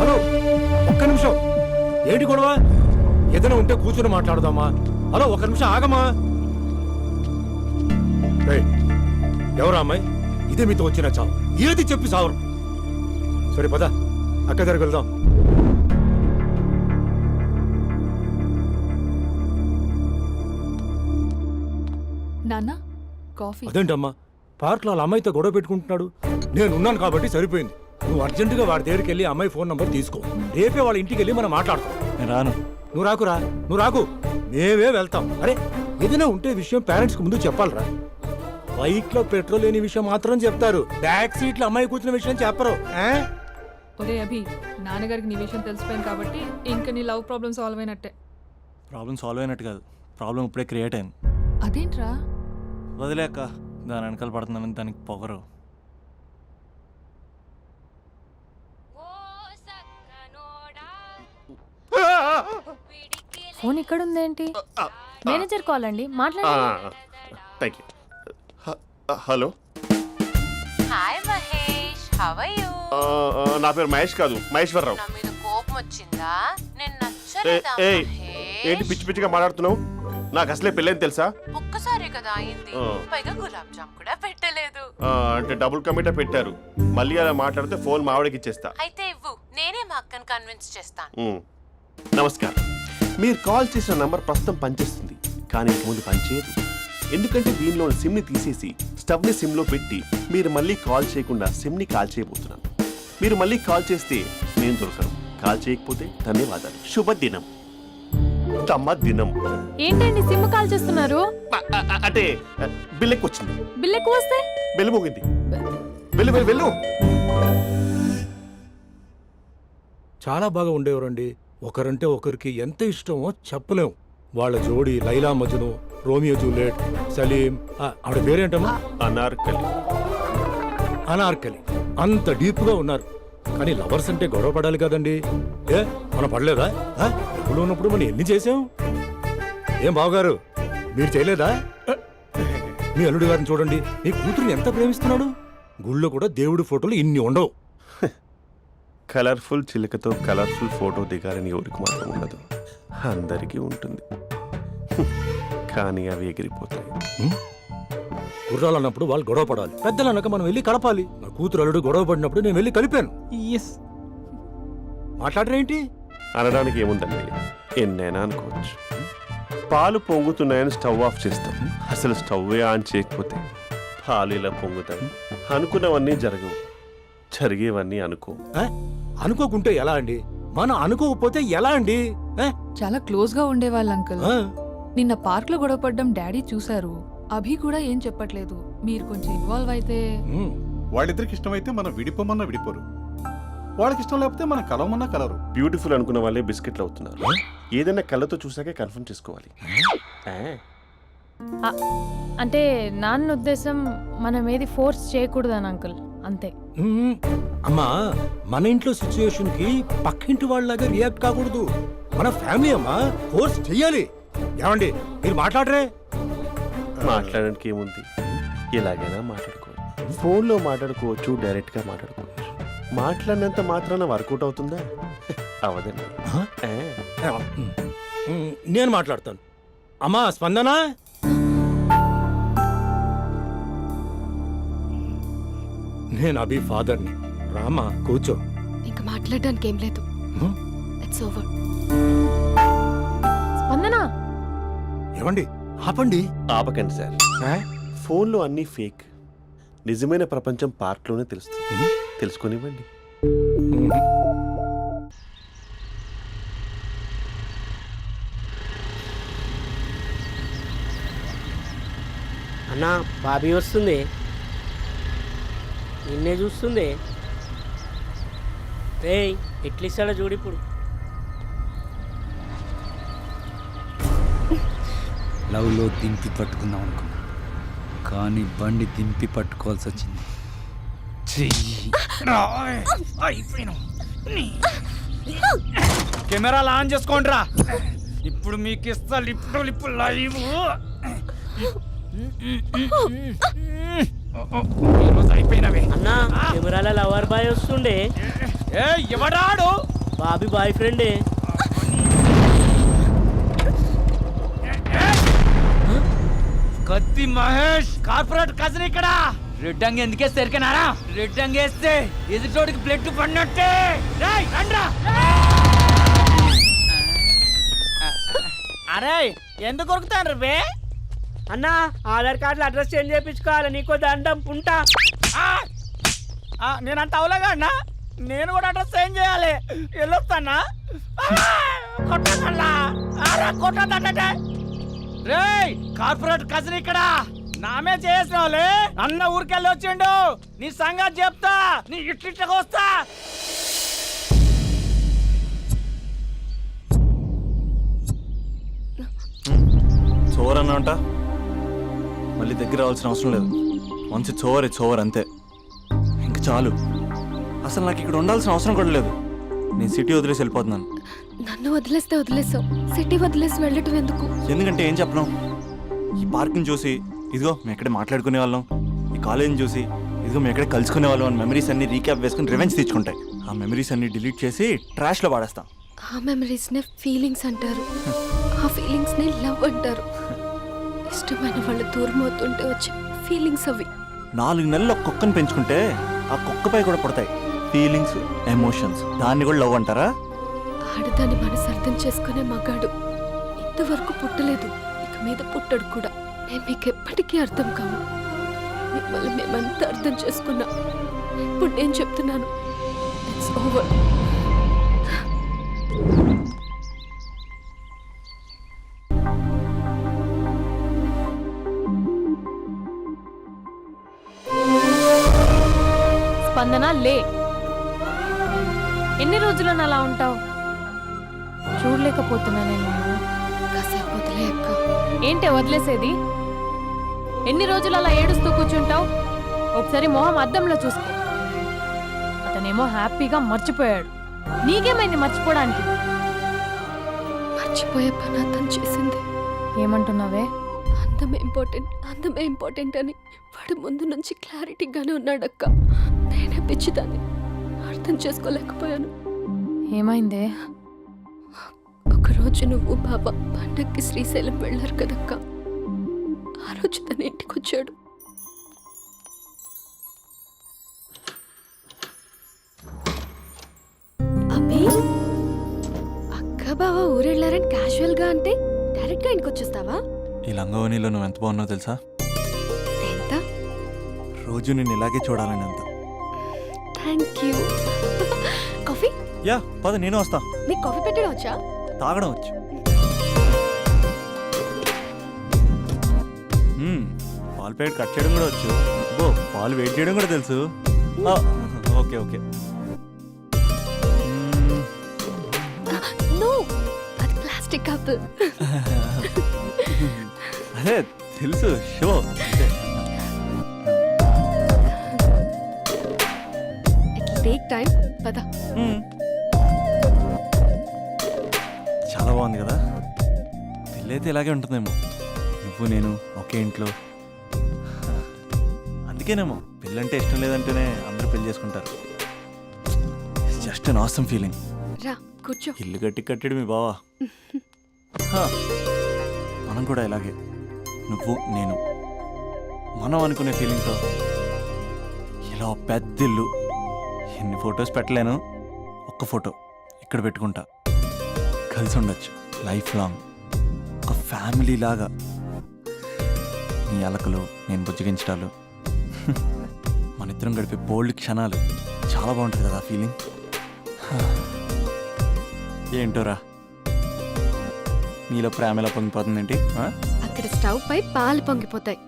Hello ఒక్క నిమిషం. ఏంటి గొడవ? ఏదైనా ఉంటే కూర్చొని మాట్లాడదామా? హలో ఒక్క నిమిషం ఆగమా ఎవరా అమ్మాయి? ఇదే మీతో వచ్చిన చావు. ఏది చెప్పి సావరు? సరే పద. అక్క దగ్గరికి వెళ్దాం. నాన్న కాఫీ. అదేంటమ్మా? పార్క్లో వాళ్ళ అమ్మాయితో గొడవ పెట్టుకుంటున్నాడు. నేను ఉన్నాను కాబట్టి సరిపోయింది. నువ్వు అర్జెంటుగా వాడి దగ్గరికి వెళ్ళి అమ్మాయి ఫోన్ నంబర్ తీసుకో. రేపే వాళ్ళ ఇంటికి వెళ్ళి మనం మాట్లాడతాం. నేను రాను. నువ్వు రాకురా నువ్వు రాకు. మేమే వెళ్తాం. అరే ఏదైనా ఉంటే విషయం పేరెంట్స్కు ముందు చెప్పాలరా. బైక్లో పెట్రోల్ లేని విషయం మాత్రం చెప్తారు. బ్యాక్ సీట్లో అమ్మాయి కూర్చున్న విషయం చెప్పరు? ఒరే అభి నాన్నగారికి నీ విషయం తెలిసిపోయింది కాబట్టి ఇంక నీ లవ్ ప్రాబ్లమ్ సాల్వ్ అయినట్టే. ప్రాబ్లం సాల్వ్ అయినట్టు కాదు. ప్రాబ్లం ఇప్పుడే క్రియేట్ అయింది. అదేంట్రా? వదిలేక దాని వెనకాల పడుతుందని దానికి పొగరు. ఫోన్ ఇక్కడ ఉందేంటి మేనేజర్ కాల్ అండి మాట్లాడండి. Thank you. Hello. Hi Mahesh how are you నా పేరు మహేష్ కాదు మహేశ్వరరావు. నా మీద కోపం వచ్చిందా? నేను నచ్చలేదా ఏంటి పిచ్చి పిచ్చిగా మాట్లాడుతున్నావు? నాకు అసలే పెళ్ళని తెలుసా? ఒక్కసారి కదా అయింది. పైగా గులాబ్ జామ్ కూడా పెట్టలేదు. అంటే డబుల్ కమిటా పెట్టారు. మళ్ళీ అలా మాట్లాడితే ఫోన్ మా ఆవిడకి ఇచ్చేస్తా. అయితే ఇవ్వు నేనే మా అక్కని కన్విన్స్ చేస్తాను. నమస్కారం. మీరు కాల్ చేసిన నంబర్ ప్రస్తుతం పనిచేస్తుంది కానీ ఇంక ముందు పనిచేయదు. ఎందుకంటే దీనిలో సిమ్ని తీసేసి స్టవ్ని సిమ్లో పెట్టి మీరు మళ్ళీ కాల్ చేయకుండా సిమ్ని కాల్ చేయబోతున్నాను. మీరు మళ్ళీ కాల్ చేస్తే నేను దొరకను. కాల్ చేయకపోతే ధన్యవాదాలు. శుభదినం. తమ్మ దినం ఏంటండి సిమ్ కాల్ చేస్తున్నారు? అంటే అ, బిల్ ఎక్కువ వచ్చింది బిల్ ఎక్కువ వస్తే? వెళ్ళు మోగింది. వెళ్ళు వెళ్ళు వెళ్ళు. చాలా బాగా ఉండేవారండి. ఒకరంటే ఒకరికి ఎంత ఇష్టమో చెప్పలేం. వాళ్ళ జోడి లైలా మజ్ను రోమియో జూలియట్ సలీం ఆవిడ పేరేంటమ్మా? అనార్కలి. అనార్కలి. అంత డీప్గా ఉన్నారు. కానీ లవర్స్ అంటే గొడవ పడాలి కదండి. ఏ మనం పడలేదా? డబ్బులు ఉన్నప్పుడు మనం ఎన్ని చేసాం? ఏం బావగారు మీరు చేయలేదా? మీ అల్లుడి గారిని చూడండి. మీ కూతురుని ఎంత ప్రేమిస్తున్నాడు? గుళ్ళో కూడా దేవుడి ఫోటోలు ఇన్ని ఉండవు. కలర్ఫుల్ చిలుకతో కలర్ఫుల్ ఫోటో దిగాలని ఎవరికి మాత్రం ఉండదు. అందరికీ ఉంటుంది. కానీ అవి ఎగిరిపోతాయి. గుర్రాలు అన్నప్పుడు వాళ్ళు గొడవ పడాలి. పెద్దలు అన్నాక మనం వెళ్ళి కలపాలి. నా కూతురు అల్లుడు గొడవ పడినప్పుడు నేను వెళ్ళి కలిపాను. మాట్లాడరేంటి? అనడానికి ఏముందండి? ఎన్నైనా అనుకోవచ్చు. పాలు పొంగుతున్నాయని స్టవ్ ఆఫ్ చేస్తాం. అసలు స్టవ్ ఆన్ చేయకపోతే పాలు ఇలా పొంగుతాయి. అనుకున్నవన్నీ జరగవు. జరిగేవన్నీ అనుకో? అనుకోకుంటే ఎలా అండి? మనం అనుకోకపోతే ఎలా అండి? చాలా క్లోజ్గా ఉండేవాళ్ళు అంకుల్. ఆ? నిన్న పార్క్లో గొడవపడ్డం డాడీ చూశారు. అభి కూడా ఏం చెప్పట్లేదు. మీరు కొంచెం ఇన్వాల్వ్ అయితే ఉమ్. వాళ్ళిద్దరికి ఇష్టమైతే మనం విడిపోమన్నా విడిపోరు. వాళ్ళకి ఇష్టం లేకపోతే మనం కలవమన్నా కలరు బ్యూటిఫుల్ అనుకున్న వాళ్ళే బిస్కెట్లు అవుతున్నారు. ఏదైనా కళ్ళతో చూసాకే కన్ఫర్మ్ చేసుకోవాలి. ఆ, అంటే నాన్న ఉద్దేశం మనం ఏది ఫోర్స్ చేయకూడదని అంకుల్. అంతే. అమ్మా మన ఇంట్లో సిచ్యుయేషన్కి పక్కింటి వాళ్ళలాగా రియాక్ట్ కాకూడదు. మన ఫ్యామిలీ అమ్మా ఫోర్స్ చెయ్యాలి. ఏమండి మీరు మాట్లాడరే. మాట్లాడడానికి ఏముంది? ఎలాగైనా మాట్లాడుకోవచ్చు ఫోన్లో మాట్లాడుకోవచ్చు డైరెక్ట్గా మాట్లాడుకోవచ్చు. మాట్లాడినంత మాత్రాన వర్కౌట్ అవుతుందా? అవదండి. నేను మాట్లాడతాను. అమ్మా స్పందన? నేను అభి ఫాదర్ని. రామా కూర్చో. ఇంకా మాట్లాడడానికి ఏం లేదు. హ్మ్? ఇట్స్ ఓవర్ స్పందన? ఏమండి? ఆపండి. ఆపకండి సార్? ఫోన్లో అన్నీ ఫేక్. నిజమైన ప్రపంచం పార్ట్లోనే తెలుస్తుంది. తెలుసుకొనివ్వండి. అన్న బాబీ వస్తుంది. నిన్నే చూస్తుంది. రేయ్ ఎట్లిస్తాడో చూడు ఇప్పుడు. లవ్లో దింపి పట్టుకుందాం అనుకున్నా. కానీ బండి దింపి పట్టుకోవాల్సి వచ్చింది. చెయ్యి. కెమెరాలు ఆన్ చేసుకోండి రా ఇప్పుడు మీకు ఇస్తా లిప్పు లిప్పు లైవ్. ఈరోజు అయిపోయినవే అన్నా కెమెరాల లవర్ బాయ్ వస్తుండే ఏ ఎవడాడు బాబీ బాయ్ ఫ్రెండే కత్తి మహేష్ కార్పొరేట్ కజన్ ఇక్కడ రెడ్ అంగి ఎందుకేస్తే ఎరికనారా రెడ్ అంగి వేస్తే ఎదుటోడికి బ్లడ్ పడినట్టే రేయ్, రండ్రా. అరే ఎందుకు ఉరుకుతాను రే అన్న ఆధార్ కార్డులో అడ్రస్ చేంజ్ చేయించుకోవాలి నీకో దండం ఉంటా నేనంత అవలేగా అన్నా? నేను కూడా అడ్రస్ ఏం చేయాలి. వెళ్ళొస్తానా? కొట్టదంటే. రేయ్ కార్పొరేట్ కజన్ ఇక్కడ. నామే చేసిన వాళ్ళే అన్న ఊరికెళ్ళి వచ్చిండు. నీ సంగతి చెప్తా. నీ ఇట్లిట్లకి వస్తా. చోర్ అన్న అంట మళ్ళీ దగ్గర రావాల్సిన అవసరం లేదు. Once it's over it's over అంతే. ఇంక చాలు. అసలు నాకు ఇక్కడ ఉండాల్సిన అవసరం కూడా లేదు. నేను సిటీ వదిలేసి వెళ్ళిపోతున్నాను. నన్ను వదిలేస్తే వదిలేసావు. సిటీ వదిలేసి వెళ్ళటం ఎందుకు? ఎందుకంటే ఏం చెప్పను ఈ పార్క్ని చూసి ఇదిగో మేము ఎక్కడే మాట్లాడుకునే వాళ్ళం. ఈ కాలేజీని చూసి ఇదిగో మేము ఎక్కడే కలుసుకునే వాళ్ళం అని మెమరీస్ అన్ని రీక్యాప్ వేసుకుని రివెంజ్ తెచ్చుకుంటాయి ఆ మెమరీస్ అన్ని డిలీట్ చేసి ట్రాష్లో పాడేస్తాం ఆ మెమరీస్ నే ఫీలింగ్స్ అంటారు. ఆ ఫీలింగ్స్ని లవ్ అంటారు. ఇష్టమైన వాళ్ళు దూరం అవుతుంటే వచ్చే ఫీలింగ్స్ అవి. నాలుగు నెలలు ఒక కుక్కను పెంచుకుంటే ఆ కుక్కపై కూడా పడతాయి. ఫీలింగ్స్ ఎమోషన్స్ దాన్ని కూడా లవ్ అంటారా? ఆడదాని మనసు అర్థం చేసుకునే మగాడు ఇంతవరకు పుట్టలేదు. ఇక మీద పుట్టడు కూడా. నేను మీకు ఎప్పటికీ అర్థం కాము మిమ్మల్ని మేమంతా అర్థం చేసుకున్నా. ఇప్పుడు నేను చెప్తున్నాను. ఇట్స్ ఓవర్ స్పందన లే. ఎన్ని రోజులను అలా ఉంటావు? చూడలేకపోతున్నా నేను. నిన్ను. కాసేపు వదిలే అక్క. ఏంటే వదిలేసేది? ఎన్ని రోజులు అలా ఏడుస్తూ కూర్చుంటావు? ఒకసారి మొహం అద్దంలో చూసుకో. అతనేమో హ్యాపీగా మర్చిపోయాడు. నీకేమైంది మర్చిపోవడానికి? మర్చిపోయే పని అతను చేసింది. ఏమంటున్నావే? అందమే ఇంపార్టెంట్ అందమే ఇంపార్టెంట్ అని వాడు ముందు నుంచి క్లారిటీగానే ఉన్నాడక్క. నేనే పిచ్చిదాన్ని అర్థం చేసుకోలేకపోయాను. ఏమైందే? ఒకరోజు నువ్వు బాబా పండక్కి శ్రీశైలం వెళ్ళారు కదక్క. ఆ రోజు తన ఇంటికి వచ్చాడు అబ్బి! అక్క బావ ఊరెళ్ళారని క్యాజువల్గా అంటే డైరెక్ట్గా ఇంటికి వచ్చేస్తావా ఈ లంగవనిలో నువ్వు ఎంత బాగున్నావు తెలుసా? ఎంత? రోజు నేను ఇలాగే చూడాలని అంత. థ్యాంక్ యూ కాఫీ యా పద నేను వస్తా. నీకు కాఫీ పెట్టడం వచ్చా? తాగడం వచ్చు. మ్మ్, పాలు ప్యాకెట్ కట్ చేయడం కూడా వచ్చు. బో పాలు వెయిట్ చేయడం కూడా తెలుసు. ఆ, ఓకే ఓకే. మ్మ్, నో అది ప్లాస్టిక్ కప్ అదే తెలుసు షో. టేక్ టైం పద. చాలా బాగుంది కదా? పెళ్ళైతే ఇలాగే ఉంటుందేమో. నువ్వు నేను ఒకే ఇంట్లో. అందుకేనేమో పెళ్ళంటే ఇష్టం లేదంటేనే అందరూ పెళ్ళి చేసుకుంటారు. జస్ట్ అన్ ఆసమ్ ఫీలింగ్ రా కూర్చో. ఇల్లు కట్టి కట్టాడు మీ బావా. హా, మనం కూడా ఇలాగే. నువ్వు నేను. మనం అనుకునే ఫీలింగ్తో ఇలా ఓ ఎన్ని ఫొటోస్ పెట్టలేను? ఒక్క ఫోటో ఇక్కడ పెట్టుకుంటా. కలిసి ఉండొచ్చు. Life long. ఒక ఫ్యామిలీ లాగా. నీ అలకలు నేను బుజ్జగించడాలు. మన ఇద్దరం గడిపే బోల్డ్ క్షణాలు. చాలా బాగుంటుంది కదా ఫీలింగ్ ఏంటోరా నీలో ప్రేమ ఎలా పొంగిపోతుందేంటి? అక్కడ స్టవ్ పై పాలు పొంగిపోతాయి.